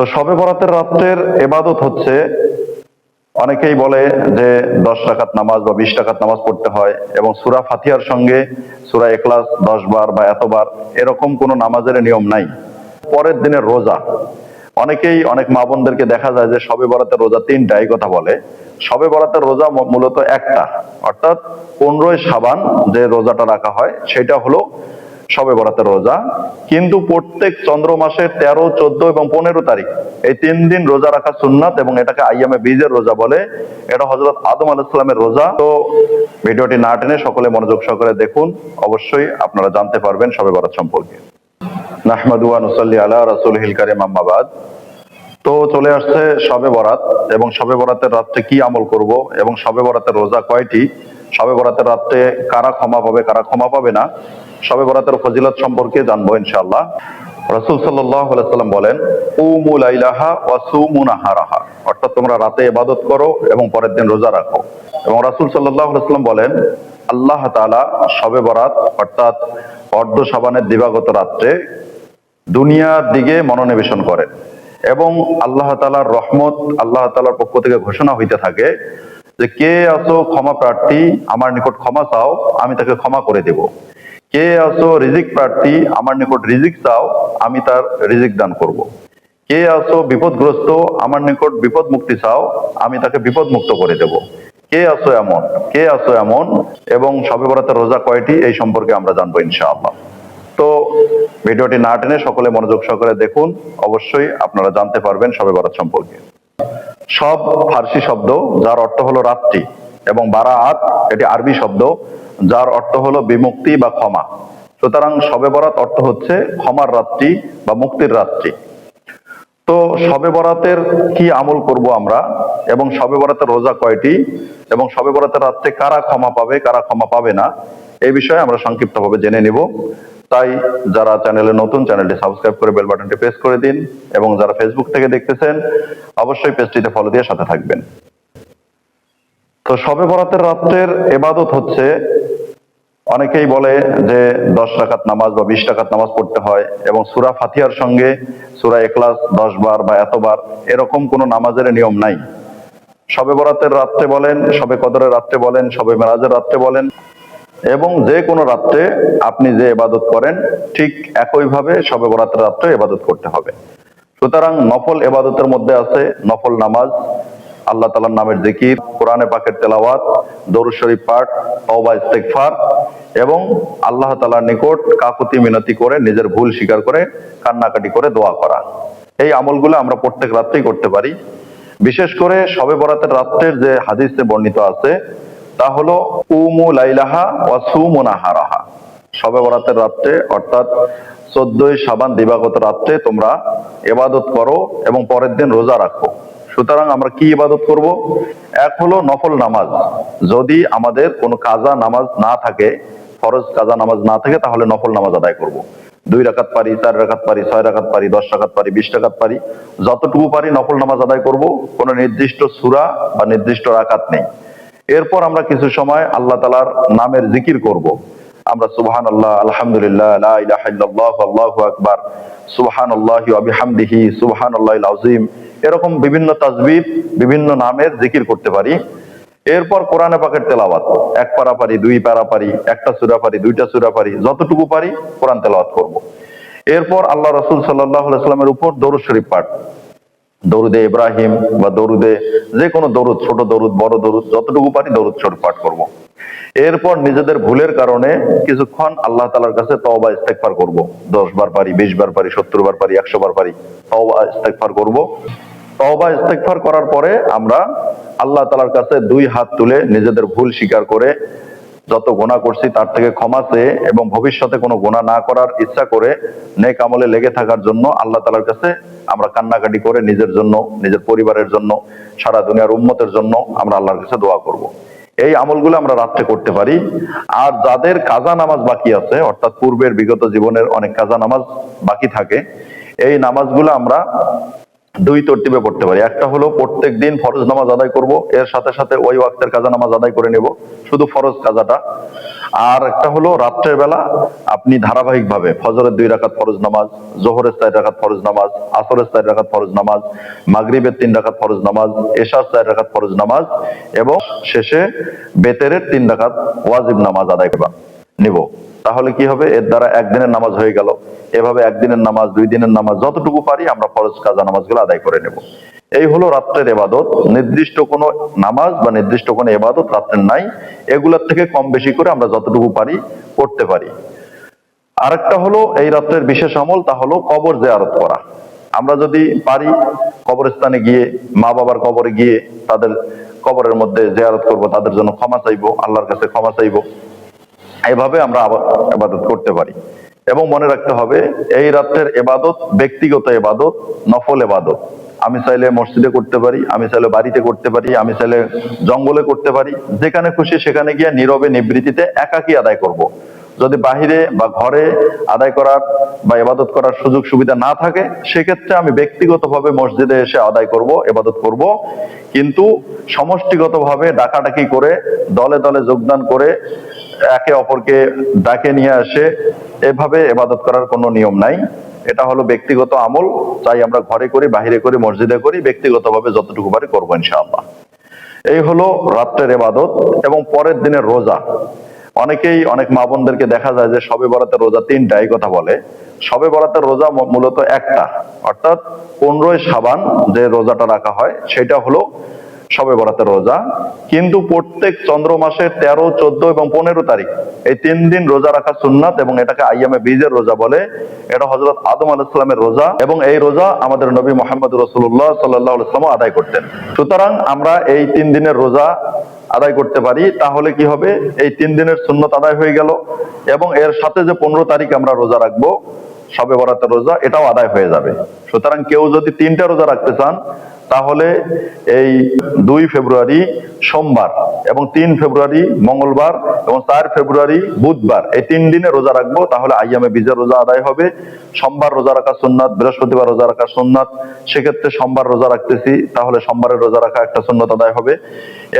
তো সবে বরাতের রাত্রের এবাদত হচ্ছে। অনেকেই বলে যে দশ টাকাত নামাজ বা বিশ টাকাত নামাজ পড়তে হয় এবং সুরা ফাতিহার সঙ্গে সুরা এখলাস দশ বার বা এতবার এরকম কোনো নামাজের নিয়ম নাই। পরের দিনের রোজা। অনেকেই, অনেক মা বোনদেরকে দেখা যায় যে সবে বরাতের রোজা তিনটা, এই কথা বলে। সবে বরাতের রোজা মূলত একটা। অর্থাৎ পনেরোই সাবান যে রোজাটা রাখা হয়, সেটা হলো সবে বরাতের রোজা, কিন্তু প্রত্যেক চন্দ্র মাসের তেরো, চোদ্দ এবং পনেরো তারিখ এই তিন দিন রোজা রাখা সুন্নাত এবং এটাকে আইয়ামে বীজের রোজা বলে। এটা হজরত আদম আলাইসালামের রোজা। তো ভিডিওটি না টেনে সকলে মনোযোগ সহকারে দেখুন। অবশ্যই আপনারা জানতে পারবেন সবে বরাত সম্পর্কে। নাহমাদুয়া তো চলে আসছে সবে বরাত এবং সবে বরাতের রাত্রে কি আমল করব এবং সবে বরাতের রোজা কয়টি? সবে বরাতের রাত্রে কারা ক্ষমা পাবে, কারা ক্ষমা পাবে না? সবে বরাতের ফজিলত সম্পর্কে জানব ইনশাআল্লাহ। রাসূল সাল্লাম বলেন অর্থাৎ তোমরা রাতে ইবাদত করো এবং পরের দিন রোজা রাখো। এবং রাসূল সাল্লাম বলেন, আল্লাহ তাআলা সবে বরাত, অর্থাৎ অর্ধ সাবানের দিবাগত রাত্রে দুনিয়ার দিকে মনোনিবেশন করেন এবং আল্লাহ তালার রহমত, আল্লাহ তালার পক্ষ থেকে ঘোষণা হইতে থাকে যে, কে আসো ক্ষমা প্রার্থী, আমার নিকট ক্ষমা চাও, আমি তাকে ক্ষমা করে দেব। কে আসো রিজিক প্রার্থী, আমার নিকট রিজিক চাও, আমি তার রিজিক দান করব। কে আসো বিপদগ্রস্ত, আমার নিকট বিপদ মুক্তি চাও, আমি তাকে বিপদ মুক্ত করে দেব। কে আসো এমন, কে আসো এমন, এবং সবে বরাতের রোজা কয়টি, এই সম্পর্কে আমরা জানব ইনশাআল্লাহ। তো ভিডিওটি না টেনে সকলে মনোযোগ সহকারে দেখুন, অবশ্যই আপনারা জানতে পারবেন সবে বরাত সম্পর্কে। সব ফার্সি শব্দ, যার অর্থ হলো রাত্রি, এবং বারাত এটি আরবি শব্দ। যার অর্থ হলো বিমুক্তি বা ক্ষমা। সুতরাং সবে বরাত অর্থ হচ্ছে ক্ষমার রাত্রি বা মুক্তির রাত্রি। তো সবে বরাতের কি আমল করব আমরা? এবং সবে বরাতের রোজা কয়টি? এবং সবে বরাতের রাত্রে কারা ক্ষমা পাবে, কারা ক্ষমা পাবে না? এই বিষয়ে আমরা সংক্ষিপ্তভাবে জেনে নিব। তাই যারা চ্যানেলে নতুন, চ্যানেলটি সাবস্ক্রাইব করে বেল বাটনটি প্রেস করে দিন। এবং যারা ফেসবুক থেকে দেখতেছেন, অবশ্যই পেজটিতে ফলো দিয়ে সাথে থাকবেন। তো সবে বরাতের রাত্রের এবাদত হচ্ছে অনেকেই বলে যে দশ টাকাত নামাজ বা বিশ টাকাত নামাজ পড়তে হয় এবং সুরা ফাতিহার সঙ্গে সুরা এখলাস দশ বার বা এতবার এরকম কোনো নামাজের নিয়ম নাই। সবে বরাতের রাত্রে বলেন, সবে কদরের রাত্রে বলেন, সবে মেরাজের রাত্রে বলেন এবং যে কোনো রাত্রে আপনি যে এবাদত করেন, ঠিক একইভাবে সবে বরাতের রাত্রে এবাদত করতে হবে। সুতরাং নফল এবাদতের মধ্যে আছে নফল নামাজ আল্লাহ তালার নামের জিকির, কোরআনে পাকের তেলাওয়াত, দরুদ শরীফ পাঠ, তওবা, ইস্তেগফার এবং আল্লাহ তালার নিকট কাকুতি মিনতি করে, নিজের ভুল স্বীকার করে, কান্নাকাটি করে দোয়া করা। এই আমলগুলো আমরা প্রত্যেক রাত্রেই করতে পারি। বিশেষ করে সবে বরাতের রাত্রের যে হাদিসে বর্ণিত আছে, তা হলো, উমু লাইলাহা ওয়া সুমু নাহারাহা। সবে বরাতের রাত্রে, অর্থাৎ চোদ্দই সাবান দিবাগত রাত্রে তোমরা এবাদত করো এবং পরের দিন রোজা রাখো। সুতরাং আমরা কি ইবাদত করব এক হলো নফল নামাজ যদি আমাদের কোনো কাজা নামাজ না থাকে, ফরজ কাজা নামাজ না থাকে, তাহলে নফল নামাজ আদায় করব। দুই রাকাত পারি, চার রাকাত পারি, ছয় রাকাত পারি, দশ রাকাত পারি, বিশ রাকাত পারি, যতটুকু পারি নফল নামাজ আদায় করব কোনো নির্দিষ্ট সুরা বা নির্দিষ্ট রাখাত নেই এরপর আমরা কিছু সময় আল্লাহ তালার নামের জিকির করব। আমরা সুবহান আল্লাহ আলহামদুলিল্লাহ, লা ইলাহা ইল্লাল্লাহ, আল্লাহু আকবার সুবহান আল্লাহ বিহামদিহি সুবহান আল্লাহ আজিম এরকম বিভিন্ন তাজবিদ বিভিন্ন নামের জিকির করতে পারি এরপর কোরআনে পাকের তেলাওয়াত, এক পারা পারি, দুই পারা পারি, একটা সূরা পারি, দুইটা সূরা পারি, যতটুকু পারি কোরআন তেলাওয়াত করব। এরপর আল্লাহ রাসূল সাল্লাল্লাহু আলাইহি সাল্লামের উপর দরুদ শরীফ পাঠ দরুদে ইব্রাহিম বা দরুদে যে কোনো দরুদ, ছোট দরুদ, বড় দরুদ, যতটুকু পারি দরুদ শরীফ পাঠ করব। এরপর নিজেদের ভুলের কারণে কিছুক্ষণ আল্লাহ তালার কাছে তওবা, ইস্তেগফার করব। দশ বার পারি বিশ বার পারি সত্তর বার পারি একশো বার পারি তওবা, ইস্তেগফার করব। তওবা, ইস্তেগফার করার পরে আমরা আল্লাহ তালার কাছে দুই হাত তুলে নিজেদের ভুল স্বীকার করে যত গোনা করছি তার থেকে ক্ষমা চেয়ে এবং ভবিষ্যতে কোনো গোনা না করার ইচ্ছা করে নেক আমলে লেগে থাকার জন্য আল্লাহ তালার কাছে আমরা কান্নাকাটি করে নিজের জন্য, নিজের পরিবারের জন্য, সারা দুনিয়ার উন্মতের জন্য আমরা আল্লাহর কাছে দোয়া করব। এই আমলগুলো আমরা রাত্রে করতে পারি। আর যাদের কাজা নামাজ বাকি আছে, অর্থাৎ পূর্বের বিগত জীবনের অনেক কাজা নামাজ বাকি থাকে, এই নামাজগুলো আমরা দুই তরতিবে পড়তে পারি। একটা হলো প্রত্যেক দিন ফরজ নামাজ আদায় করব, এর সাথে সাথে ওই ওয়াক্তের কাজা নামাজ আদায় করে নেব, শুধু ফরজ কাজাটা। আর একটা হলো রাত্রের বেলা আপনি ধারাবাহিক ভাবে ফজরের দুই রাকাত ফরজ নামাজ, জোহরের চার রাকাত ফরজ নামাজ, আসরের চার রাখাত ফরজ নামাজ, মাগরিবের তিন রাকাত ফরজ নামাজ, এশার চার রাখাত ফরজ নামাজ এবং শেষে বেতেরের তিন রাকাত ওয়াজিব নামাজ আদায় করবা নিব। তাহলে কি হবে? এর দ্বারা একদিনের নামাজ হয়ে গেল। এভাবে একদিনের নামাজ, দুই দিনের নামাজ, যতটুকু পারি আমরা ফরজ কাজা নামাজগুলো আদায় করে নেব। এই হলো রাত্রের এবাদত। নির্দিষ্ট কোনো নামাজ বা নির্দিষ্ট কোনো এবাদত রাত্রের নাই। এগুলোর থেকে কম বেশি করে আমরা যতটুকু পারি করতে পারি। আরেকটা হলো এই রাত্রের বিশেষ আমল, তা হলো কবর জিয়ারত করা। আমরা যদি পারি কবরস্থানে গিয়ে, মা বাবার কবরে গিয়ে তাদের কবরের মধ্যে জিয়ারত করব, তাদের জন্য ক্ষমা চাইব, আল্লাহর কাছে ক্ষমা চাইব। এভাবে আমরা আবা- এবাদত করতে পারি। এবং মনে রাখতে হবে, এই রাত্রের এবাদত ব্যক্তিগত এবাদত নফল এবাদত আমি চাইলে মসজিদে করতে পারি, আমি চাইলে বাড়িতে করতে পারি, আমি চাইলে জঙ্গলে করতে পারি। যেখানে খুশি সেখানে গিয়ে নীরবে নিবৃত্তিতে একাকী আদায় করব। যদি বাহিরে বা ঘরে আদায় করার বা এবাদত করার সুযোগ সুবিধা না থাকে, সেক্ষেত্রে আমি ব্যক্তিগতভাবে মসজিদে এসে আদায় করব এবাদত করব। কিন্তু সমষ্টিগতভাবে ডাকাডাকি করে, দলে দলে যোগদান করে একে অপরকে ডাকে নিয়ে আসে, এভাবে এবাদত করার কোনো নিয়ম নাই। এটা হলো ব্যক্তিগত আমল চাই আমরা ঘরে করি, বাহিরে করি, মসজিদে করি, ব্যক্তিগতভাবে যতটুকু পারি করব ইনশাআল্লাহ। এই হলো রাত্রের এবাদত এবং পরের দিনের রোজা। অনেকেই, অনেক মা বোনদেরকে দেখা যায় যে সবে বরাতের রোজা তিনটা, এই কথা বলে। সবে বরাতের রোজা মূলত একটা, অর্থাৎ পনেরোই সাবান যে রোজাটা রাখা হয়, সেটা হলো সবে বরাতের রোজা। কিন্তু প্রত্যেক চন্দ্র মাসের তেরো, চোদ্দ এবং পনেরো তারিখ এই তিন দিন রোজা রাখা সুন্নাত এবং এটাকে আইয়ামে বীজের রোজা বলে। এটা হজরত আদম আলাইসালামের রোজা এবং এই রোজা আমাদের নবী মোহাম্মদ রসুল্লাহ সাল্লাহ আলাইসলাম আদায় করতেন। সুতরাং আমরা এই তিন দিনের রোজা আদায় করতে পারি। তাহলে কি হবে? এই তিন দিনের সুন্নত আদায় হয়ে গেল এবং এর সাথে যে পনেরো তারিখ আমরা রোজা রাখব, সবে বরাতের রোজা, এটাও আদায় হয়ে যাবে। সুতরাং কেউ যদি তিনটা রোজা রাখতে চান তাহলে এই দুই ফেব্রুয়ারি সোমবার এবং তিন ফেব্রুয়ারি মঙ্গলবার এবং চার ফেব্রুয়ারি বুধবার। এই তিন দিনে রোজা রাখব, তাহলে আইয়ামে বীজের রোজা আদায় হবে। সোমবার রোজা রাখা সুন্নাত, বৃহস্পতিবার রোজা রাখা সুন্নাত। সেক্ষেত্রে সোমবার রোজা রাখতেছি, তাহলে সোমবারের রোজা রাখা একটা সুন্নত আদায় হবে।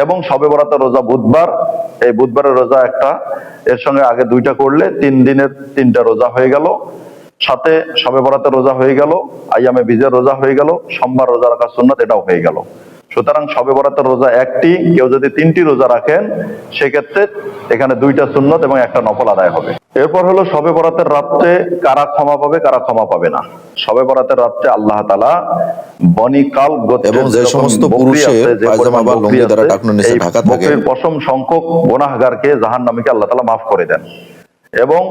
এবং সবে বরাতের রোজা বুধবার, এই বুধবারের রোজা একটা, এর সঙ্গে আগে দুইটা করলে তিন দিনের তিনটা রোজা হয়ে গেল। সাথে সবে বরাতের রোজা হয়ে গেল আইয়ামে বীজের রোজা হয়ে গেল সোমবার রোজা রাখা সুন্নাত এটাও হয়ে গেল। সুতরাং সবে বরাতের রোজা একটি কেউ যদি তিনটি রোজা রাখেন সেক্ষেত্রে এখানে দুইটা সুন্নত এবং একটা নফল আদায় হবে। এরপর হলো সবে বরাতের রাত্রে কারা ক্ষমা পাবে কারা ক্ষমা পাবে না। সবে বরাতের রাত্রে আল্লাহ তালা বনিকাল গোত্রের এবং যে সমস্ত পুরুষের পায়জামা বা লুঙ্গি দ্বারা ঢাকা থাকে। পশম সংখ্যক গোনাহগারকে জাহান নামীকে আল্লাহ তালা মাফ করে দেন। এবং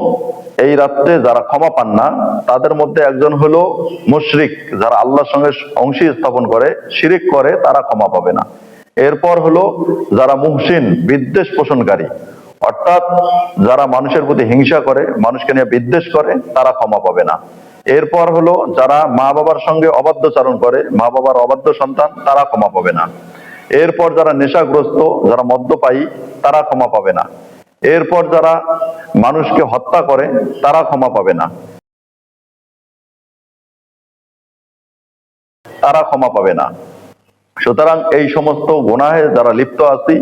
এই রাত্রে যারা ক্ষমা পান না, তাদের মধ্যে একজন হলো মুশরিক, যারা আল্লাহর সঙ্গে অংশী স্থাপন করে, শিরিক করে, তারা ক্ষমা পাবে না। এরপর হলো যারা মুহসিন, বিদ্বেষ পোষণকারী, অর্থাৎ যারা মানুষের প্রতি হিংসা করে, মানুষকে নিয়ে বিদ্বেষ করে, তারা ক্ষমা পাবে না। এরপর হলো যারা মা বাবার সঙ্গে অবাধ্যচারণ করে মা বাবার অবাধ্য সন্তান, তারা ক্ষমা পাবে না। এরপর যারা নেশাগ্রস্ত, যারা মদ্যপায়ী, তারা ক্ষমা পাবে না। এরপর যারা মানুষকে হত্যা করে, তারা ক্ষমা পাবে না। তারা ক্ষমা পাবে না। সুতরাং এই সমস্ত গুনাহে যারা লিপ্ত আছি,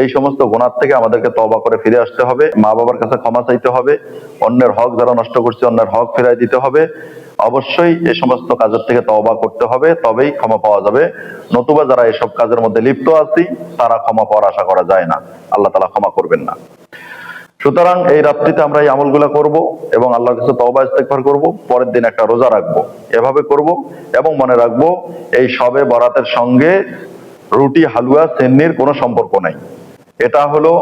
এই সমস্ত গুনার থেকে আমাদেরকে তবা করে ফিরে আসতে হবে। মা বাবার কাছে ক্ষমা চাইতে হবে। অন্যের হক যারা নষ্ট করছে, অন্যের হক ফিরাই দিতে হবে। অবশ্যই এই সমস্ত কাজের থেকে তওবা করতে হবে, তবেই ক্ষমা পাওয়া যাবে। নতুবা যারা এসব কাজের মধ্যে লিপ্ত আছি, তারা ক্ষমা পাওয়ার আশা করা যায় না। আল্লাহ তালা ক্ষমা করবেন না। সুতরাং এই রাত্রিতে আমরা এই আমলগুলা করব এবং আল্লাহর কাছে তওবা ইস্তেগফার করব, পরের দিন একটা রোজা রাখব। এভাবে করব এবং মনে রাখব, এই সবে বরাতের সঙ্গে রুটি, হালুয়া, সেন্নির কোনো সম্পর্ক নাই। এটা হলো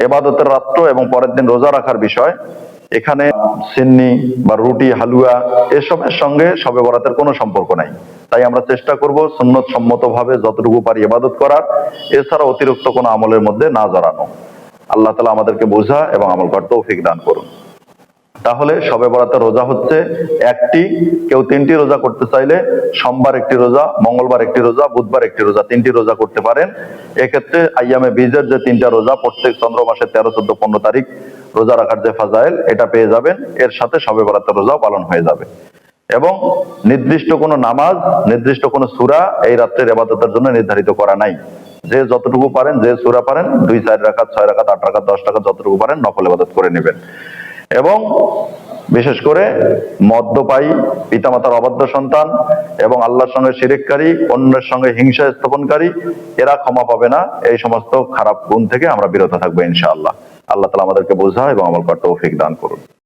এবাদতের রাত্র এবং পরের দিন রোজা রাখার বিষয়। এখানে সিন্নি বা রুটি, হালুয়া এসবের সঙ্গে সবে বরাতের কোনো সম্পর্ক নাই। তাই আমরা চেষ্টা করব সুন্নত সম্মত ভাবে যতটুকু পারি ইবাদত করার। এছাড়া অতিরিক্ত কোনো আমলের মধ্যে না জড়ানো। আল্লাহ তালা আমাদেরকে বোঝা এবং আমল করতে তৌফিক দান করুন। তাহলে সবে বরাতের রোজা হচ্ছে একটি, কেউ তিনটি রোজা করতে চাইলে সোমবার একটি রোজা, মঙ্গলবার একটি রোজা, বুধবার একটি রোজা, তিনটি রোজা করতে পারেন। এক্ষেত্রে আইয়ামে বীজের যে তিনটা রোজা, প্রত্যেক চন্দ্র মাসের তেরো, চোদ্দ, পনেরো তারিখ রোজা রাখার যে ফাজাইল, এটা পেয়ে যাবেন। এর সাথে সবে বরাতের রোজাও পালন হয়ে যাবে। এবং নির্দিষ্ট কোনো নামাজ, নির্দিষ্ট কোনো সুরা এই রাত্রের এবাদতের জন্য নির্ধারিত করা নাই। যে যতটুকু পারেন, যে সুরা পারেন, দুই, চার রাখাত, ছয় রাখাত, আট রাখাত, দশ রাখাত, যতটুকু পারেন নফল ইবাদত করে নেবেন। এবং বিশেষ করে মদ্যপায়ী, পিতামাতার অবাধ্য সন্তান এবং আল্লাহর সঙ্গে সিরেককারী অন্যের সঙ্গে হিংসা স্থাপনকারী, এরা ক্ষমা পাবে না। এই সমস্ত খারাপ গুণ থেকে আমরা বিরত থাকব ইনশাআল্লাহ। আল্লাহ তালা আমাদেরকে বোঝা এবং আমল কর্তৌফিক তৌফিক দান করুন।